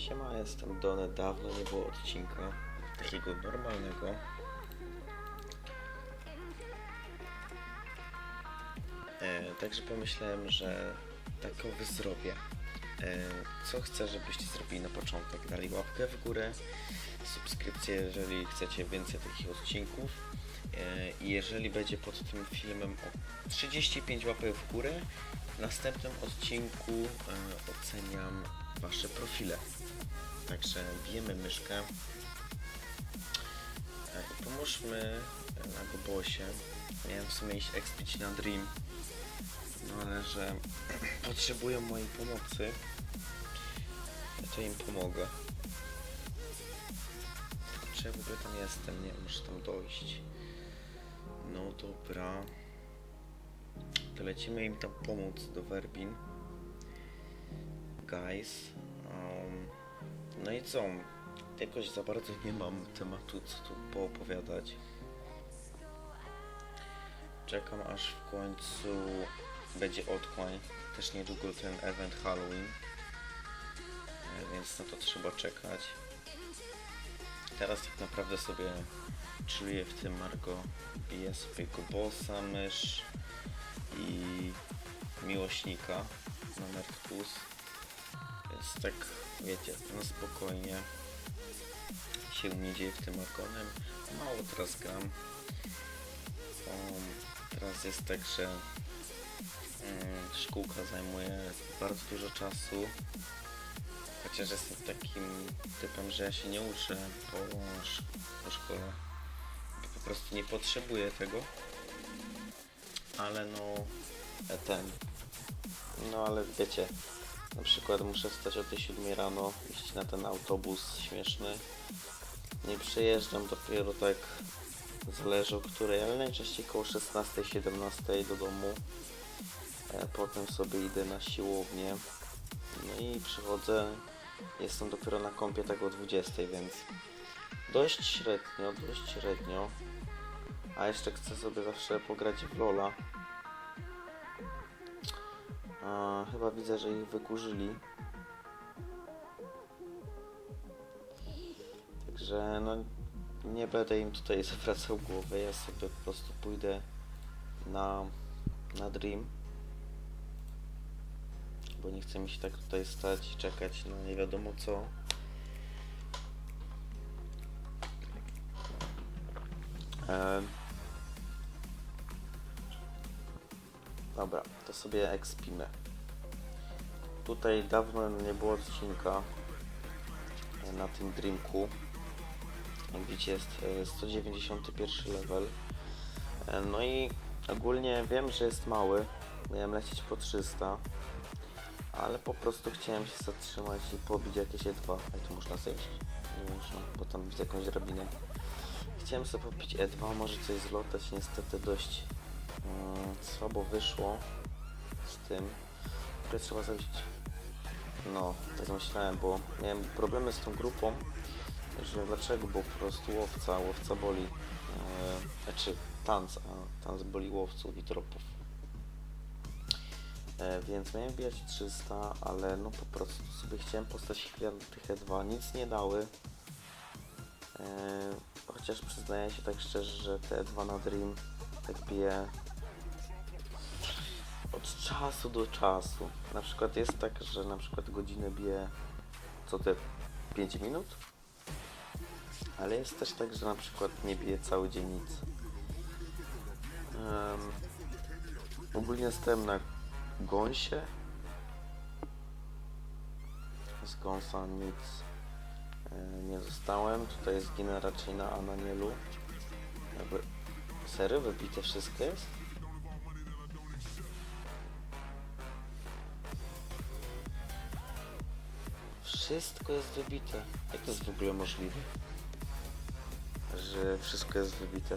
Siema, jestem Dony. Dawno nie było odcinka takiego normalnego. E, także pomyślałem, że takowy zrobię. E, co chcę, żebyście zrobili na początek? Dali łapkę w górę, subskrypcję, jeżeli chcecie więcej takich odcinków. E, jeżeli będzie pod tym filmem o 35 łapek w górę, w następnym odcinku e, oceniam Wasze profile. Także bijemy myszkę i pomóżmy e, na Gobosie. Miałem w sumie iść expić na Dream, no ale że potrzebują mojej pomocy, to im pomogę. Czy ja w ogóle tam jestem? Nie, muszę tam dojść. No dobra. To lecimy im tam pomóc do Werbin. Guys. No i co? Jakoś za bardzo nie mam tematu, co tu poopowiadać. Czekam aż w końcu będzie odkłań. Też niedługo ten event Halloween. E, Więc na to trzeba czekać. Teraz tak naprawdę sobie czuję w tym Margo. Biję sobie go bossa, mysz i miłośnika na Nerd Plus. Więc tak, wiecie, no spokojnie się nie dzieje w tym Argonem. Mało teraz gram. Um, teraz jest tak, że mm, szkółka zajmuje bardzo dużo czasu. Chociaż jestem takim typem, że ja się nie uczę po, po szkole. Po prostu nie potrzebuję tego. Ale no, ten. No ale wiecie, na przykład muszę wstać o tej 7 rano, iść na ten autobus śmieszny. Nie przyjeżdżam dopiero tak, zależy o której, ale najczęściej koło 16-17 do domu. E, potem sobie idę na siłownię. No i przychodzę, jestem dopiero na kąpie tak o 20, więc dość średnio, dość średnio. A jeszcze chcę sobie zawsze pograć w Lola. A, chyba widzę, że ich wykurzyli. Także no nie będę im tutaj zwracał głowy, ja sobie po prostu pójdę na, na Dream. Bo nie chce mi się tak tutaj stać i czekać na nie wiadomo co. E, Dobra, to sobie ekspimy. Tutaj dawno nie było odcinka e, na tym Dreamku. Jak widzicie jest e, 191 level. E, No i ogólnie wiem, że jest mały. Miałem lecieć po 300. Ale po prostu chciałem się zatrzymać i pobić jakieś E2. Ej, tu można zejść? Nie można, bo tam widzę jakąś drabinę. Chciałem sobie pobić E2, może coś zlotać. Niestety dość słabo wyszło z tym. Które trzeba zrobić. No, tak myślałem, bo miałem problemy z tą grupą. Że dlaczego? Bo po prostu łowca, łowca boli. E, znaczy tanc, a tanc boli łowców i tropów. E, więc miałem bijać 300, ale no po prostu sobie chciałem postać tych E2, nic nie dały. E, chociaż przyznaję się tak szczerze, że te E2 na Dream tak bije od czasu do czasu. Na przykład jest tak, że na przykład godzinę bije co te 5 minut, ale jest też tak, że na przykład nie bije cały dzień nic. Em, ogólnie stałem na gąsie. Z gąsa nic e, nie zostałem. Tutaj zginę raczej na Ananielu. Jakby serio wybite wszystko jest? Wszystko jest wybite. Jak to jest w ogóle możliwe? Że wszystko jest wybite.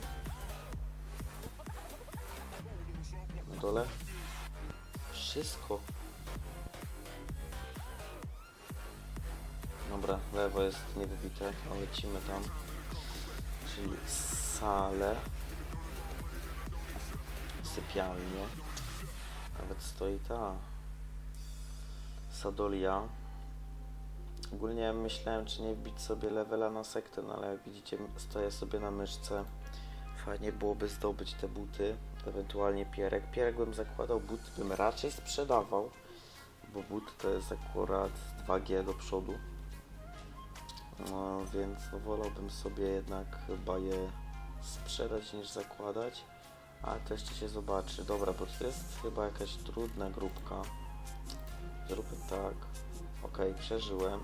Na dole? Wszystko. Dobra, lewo jest niewybite, no lecimy tam. Czyli sale. Sypialnie. Nawet stoi ta Sadolia. Ogólnie myślałem, czy nie wbić sobie levela na sektę, no ale jak widzicie, stoję sobie na myszce. Fajnie byłoby zdobyć te buty, ewentualnie pierek. Pierek bym zakładał, buty bym raczej sprzedawał, bo buty to jest akurat 2G do przodu. No więc no, wolałbym sobie jednak chyba je sprzedać niż zakładać. Ale to jeszcze się zobaczy. Dobra, bo to jest chyba jakaś trudna grupka. Zróbmy tak. Okej, przeżyłem.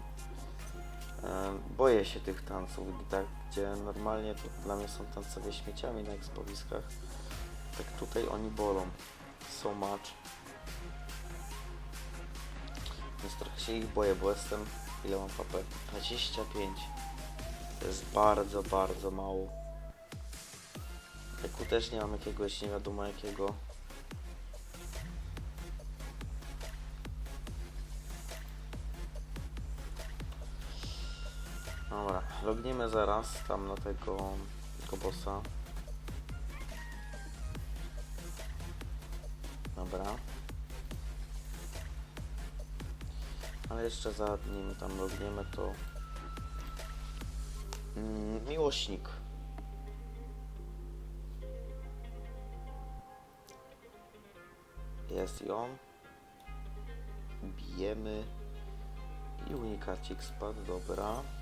Em, Boję się tych tanców, tak, gdzie normalnie to dla mnie są tancowie śmieciami na ekspowiskach. Tak tutaj oni bolą. So much. Więc trochę się ich boję, bo jestem... Ile mam papel? 25. To jest bardzo, bardzo mało. Eku też nie mam jakiegoś nie wiadomo jakiego. Dobra, lognimy zaraz tam na tego, tego bossa. Dobra. Ale jeszcze zanim tam logniemy to... Mm, miłośnik. Jest i on. Bijemy. I unikacik spadł, dobra.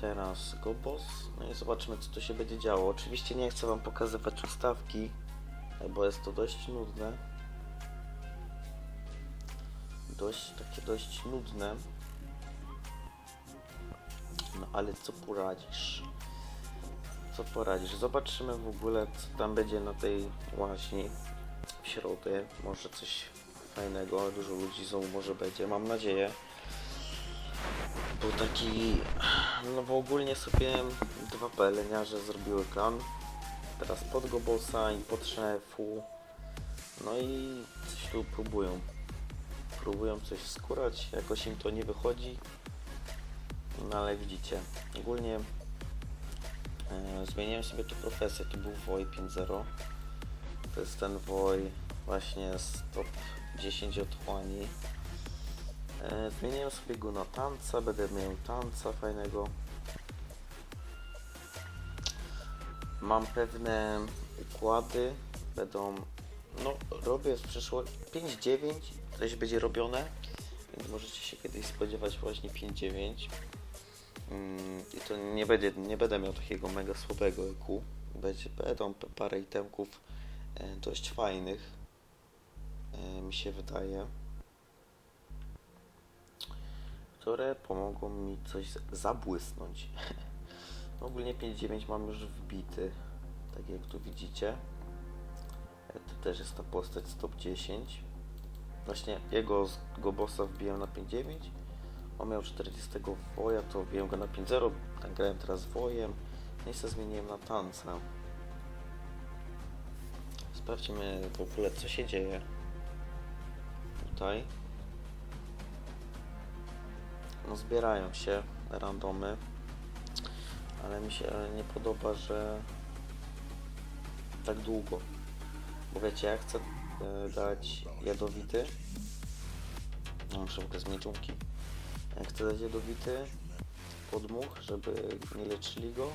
Teraz go boss. No i zobaczymy co tu się będzie działo. Oczywiście nie chcę wam pokazywać ustawki, bo jest to dość nudne. Dość, takie dość nudne. No ale co poradzisz? Co poradzisz? Zobaczymy w ogóle co tam będzie na tej łaźni w środę. Może coś fajnego, dużo ludzi znowu może będzie, mam nadzieję. Był taki, no bo ogólnie sobie dwa peleniarze zrobiły klan. Teraz pod Gobosa i pod szefu. No i coś tu próbują. Próbują coś skórać, jakoś im to nie wychodzi. No ale widzicie, ogólnie e, zmieniłem sobie tu profesję, to był WOI 5.0. To jest ten WOI właśnie z top 10 otchłani. E, sobie go na tanca, będę miał tanca fajnego. Mam pewne układy, będą, no robię w przyszłości 5-9, coś będzie robione, więc możecie się kiedyś spodziewać właśnie 5-9. Mm, I to nie, będzie, nie będę miał takiego mega słabego EQ, będzie, będą parę itemków e, dość fajnych, e, mi się wydaje które pomogą mi coś zabłysnąć. No, Ogólnie 5.9 mam już wbity, tak jak tu widzicie. E, To też jest ta postać z top 10. Właśnie jego go bossa wbiłem na 5.9. On miał 40 woja, to wbiłem go na 5.0. Tak grałem teraz wojem. No i sobie zmieniłem na tanca. Sprawdźmy w ogóle co się dzieje. Tutaj no zbierają się randomy, ale mi się nie podoba, że tak długo. Bo wiecie, ja chcę e, dać jadowity. No, muszę w ogóle zmienić czubki. Ja chcę dać jadowity podmuch, żeby nie leczyli go.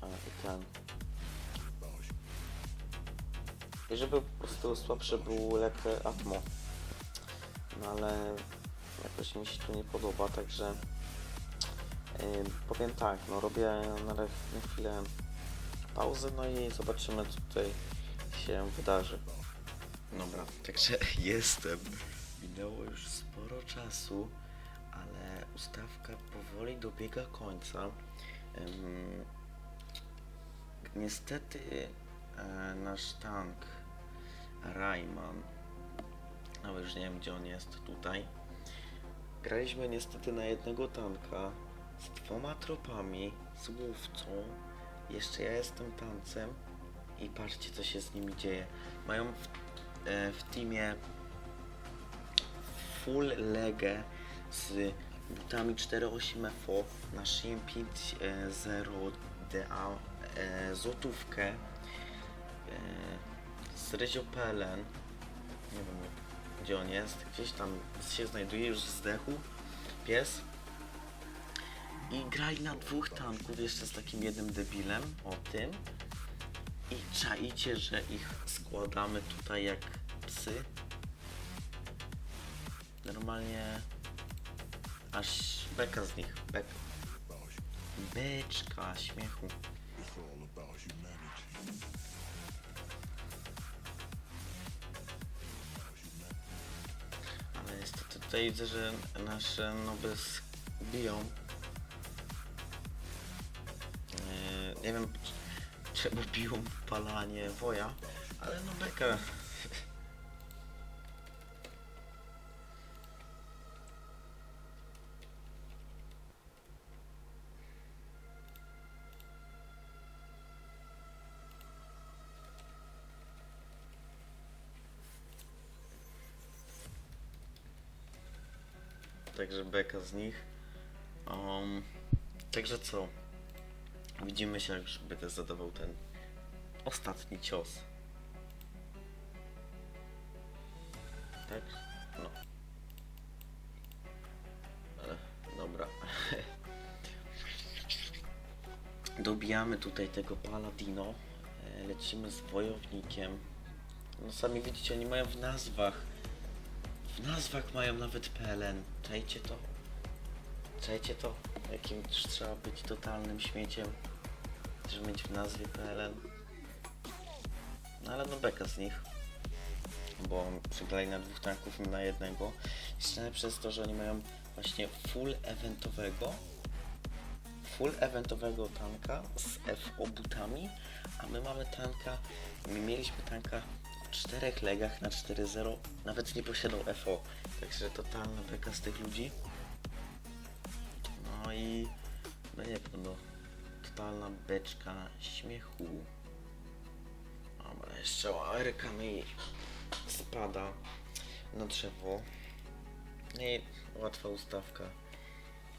A i ten. I żeby po prostu słabszy był lek Atmo. No ale jakoś mi się tu nie podoba, także yy, powiem tak, no robię na, chwilę pauzę, no i zobaczymy co tutaj się wydarzy. Dobra, także jestem. Minęło już sporo czasu, ale ustawka powoli dobiega końca. Niestety e, nasz tank Rayman nawet już nie wiem gdzie on jest tutaj. Graliśmy niestety na jednego tanka z dwoma tropami, z łowcą. Jeszcze ja jestem tancem i patrzcie co się z nimi dzieje. Mają w, e, w teamie full legę z butami 4.8 FO na Shin 5.0 DA e, złotówkę e, z Ryziopelen Nie wiem gdzie on jest. Gdzieś tam się znajduje, już zdechł. Pies. I grali na dwóch tanków, jeszcze z takim jednym debilem, o tym. I czaicie, że ich składamy tutaj jak psy. Normalnie aż beka z nich. Bek. Beczka śmiechu. Tutaj widzę, że nasze noby biją. Nie wiem czemu biją palanie woja, ale no beka. Beka z nich. Um, także co? Widzimy się, jak już będę zadawał ten ostatni cios. Tak? No. E, dobra. Dobijamy tutaj tego Paladino. E, Lecimy z wojownikiem. No sami widzicie, oni mają w nazwach. W nazwach mają nawet PLN. Czajcie to? Czajcie to? Jakim trzeba być totalnym śmieciem, żeby mieć w nazwie PLN? No ale no beka z nich. Bo przegrali na dwóch tanków na jednego. Jeszcze przez to, że oni mają właśnie full eventowego full eventowego tanka z FO butami, a my mamy tanka, my mieliśmy tanka w czterech legach na 4.0, nawet nie posiadał FO, także totalna beka z tych ludzi. No i no nie wiem, no totalna beczka śmiechu. Dobra, jeszcze Ameryka mi spada na drzewo. No i łatwa ustawka.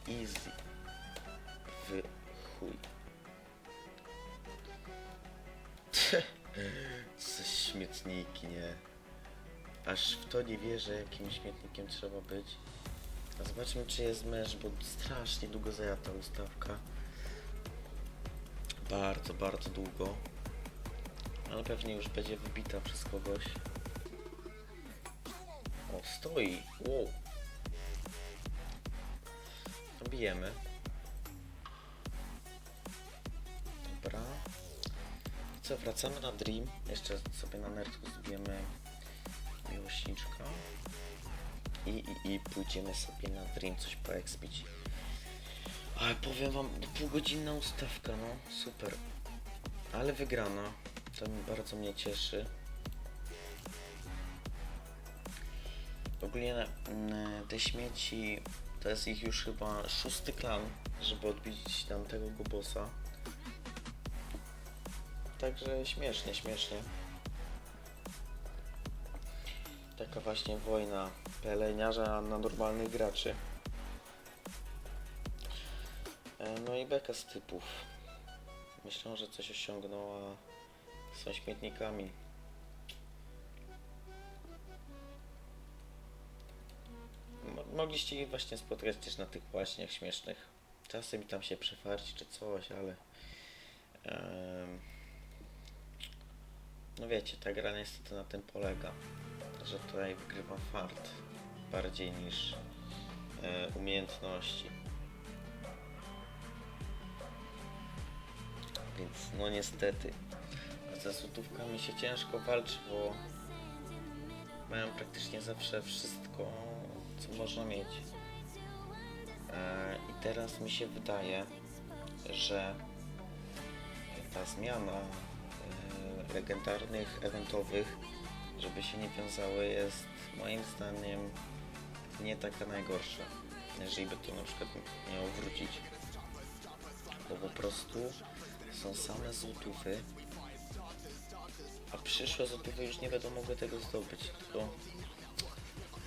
Easy w chuj. Co śmietniki, nie? Aż w to nie wierzę, jakim śmietnikiem trzeba być. A zobaczmy, czy jest męż, bo strasznie długo zajęła ta ustawka. Bardzo, bardzo długo. Ale pewnie już będzie wybita przez kogoś. O, stoi. Wow. Bijemy. Co, wracamy na Dream. Jeszcze sobie na nerdku zbijemy miłośniczka. I, i, I pójdziemy sobie na Dream coś poekspić. Ale powiem wam, półgodzinna ustawka, no super. Ale wygrana. To bardzo mnie cieszy. Ogólnie mm, te śmieci to jest ich już chyba szósty klan, żeby odbić tamtego go bossa. Także śmiesznie, śmiesznie. Taka właśnie wojna peleniarza na normalnych graczy. E, No i beka z typów. Myślę, że coś osiągnął, a są śmietnikami. Mo- Mogliście ich właśnie spotkać też na tych właśnie śmiesznych. Czasem tam się przefarci czy coś, ale... no wiecie, ta gra niestety na tym polega, że tutaj wygrywa fart bardziej niż e, umiejętności. Więc no niestety ze złotówkami się ciężko walczy, bo mają praktycznie zawsze wszystko, co można mieć. E, I teraz mi się wydaje, że ta zmiana legendarnych, eventowych, żeby się nie wiązały, jest moim zdaniem nie taka najgorsza, jeżeli by to na przykład miało wrócić. Bo po prostu są same złotówy, a przyszłe złotówy już nie będą mogły tego zdobyć, tylko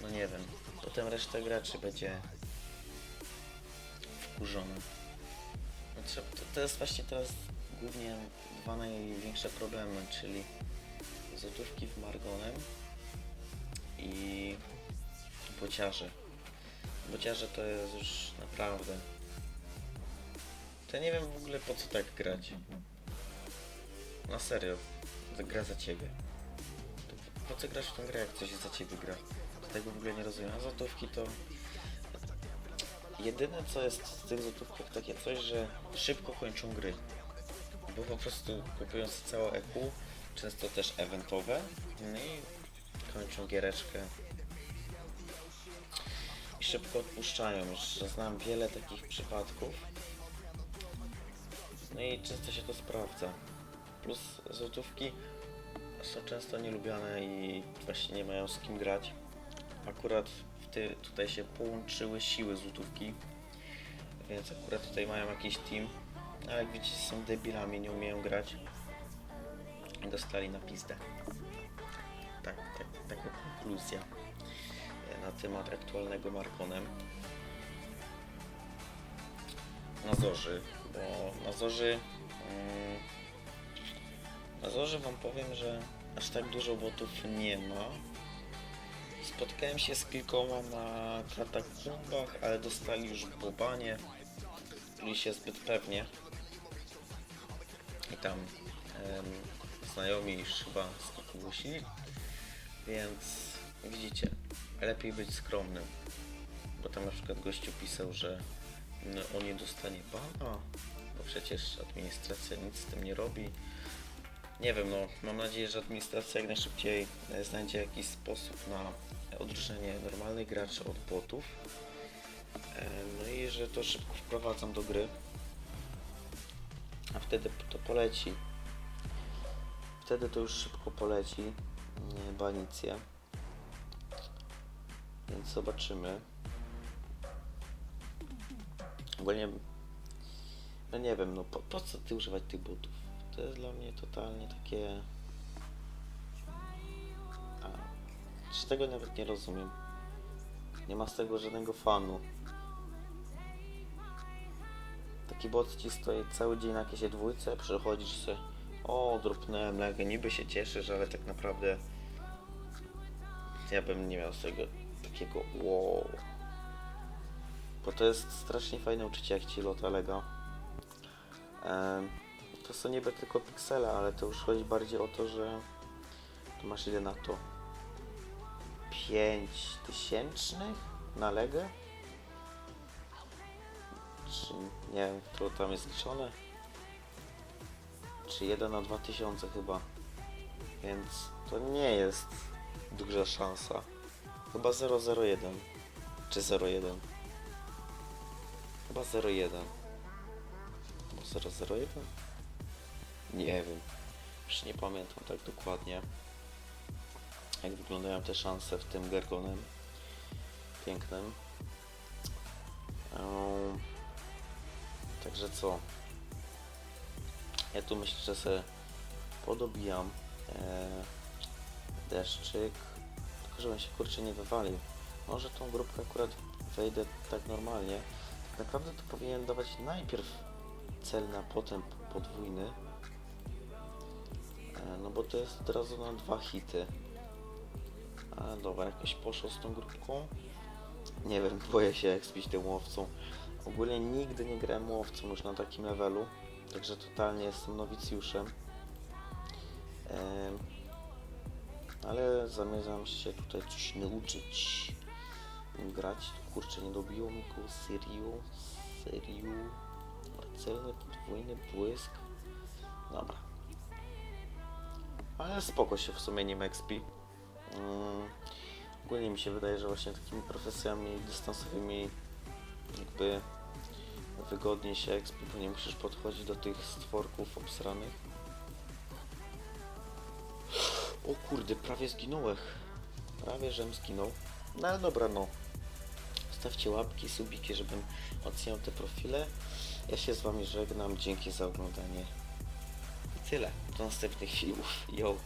no nie wiem, potem reszta graczy będzie wkurzona. No trzeba, to, to jest właśnie teraz głównie dwa największe problemy, czyli złotówki w Margonem bociarzy. Bociarze to jest już naprawdę... To ja nie wiem w ogóle po co tak grać. Na serio. Gra za ciebie. Po co grasz w tą grę, jak coś za ciebie gra? Tego w ogóle nie rozumiem. A złotówki to... Jedyne co jest w tych złotówkach takie coś, że szybko kończą gry. Bo po prostu kupując całe EQ, często też eventowe, no i kończą giereczkę. I szybko odpuszczają, że znam wiele takich przypadków. No i często się to sprawdza. Plus złotówki są często nielubiane i właśnie nie mają z kim grać. Akurat w ty, tutaj się połączyły siły złotówki, więc akurat tutaj mają jakiś team. Ale jak widzicie są debilami, nie umieją grać. Dostali na pizdę. Tak, tak, taka konkluzja e, na temat aktualnego Markonem. Na Zorzy, bo na Zorzy mm, na Zorzy wam powiem, że aż tak dużo botów nie ma. Spotkałem się z kilkoma na katakumbach, ale dostali już bobanie. Czuli się zbyt pewnie. I tam em, znajomi już chyba skokowusili. Więc widzicie, lepiej być skromnym. Bo tam na przykład gościu pisał, że no, on nie dostanie bana, bo przecież administracja nic z tym nie robi. Nie wiem, no mam nadzieję, że administracja jak najszybciej e, znajdzie jakiś sposób na odróżnienie normalnych graczy od botów. E, No i że to szybko wprowadzam do gry. A wtedy to poleci. Wtedy to już szybko poleci. Nie, banicję. Więc zobaczymy. Ogólnie, no nie wiem, no po, po co ty używać tych butów? To jest dla mnie totalnie takie... A, czy tego nawet nie rozumiem. Nie ma z tego żadnego fanu. Taki bot ci stoi cały dzień na jakiejś dwójce, przychodzisz sobie, o, dropnąłem legę, niby się cieszysz, ale tak naprawdę ja bym nie miał z tego takiego wow. Bo to jest strasznie fajne uczucie, jak ci lota lega. Em, to są niby tylko piksele, ale to już chodzi bardziej o to, że tu masz ile na to? 5 tysięcznych na legę? Czy nie wiem, to tam jest liczone? Czy 1 na 2000 chyba. Więc to nie jest duża szansa. Chyba 001. Czy 01? Chyba 01. Albo 001? Nie wiem. Już nie pamiętam tak dokładnie. Jak wyglądają te szanse w tym Gergonem. Pięknym. Ehm, Także co? Ja tu myślę, że sobie podobijam e, deszczyk, tylko żebym się kurczę nie wywalił. Może tą grupkę akurat wejdę tak normalnie. Tak naprawdę to powinien dawać najpierw celny, a potem podwójny. E, no bo to jest od razu na dwa hity. A dobra, jakoś poszło z tą grupką. Nie wiem, boję się jak spić tym łowcą. Ogólnie nigdy nie grałem łowcą już na takim levelu, także totalnie jestem nowicjuszem. Em, ale zamierzam się tutaj coś nauczyć grać. Kurczę, nie dobiło mi go serio, serio. Celny podwójny błysk. Dobra. Ale spoko się w sumie nim expi. Ogólnie mi się wydaje, że właśnie takimi profesjami dystansowymi jakby wygodnie się expi, bo nie musisz podchodzić do tych stworków obsranych. O kurde, prawie zginąłem. Prawie, żem zginął. No ale dobra, no. Stawcie łapki, subiki, żebym oceniał te profile. Ja się z wami żegnam. Dzięki za oglądanie. I tyle. Do następnych filmów. Yo.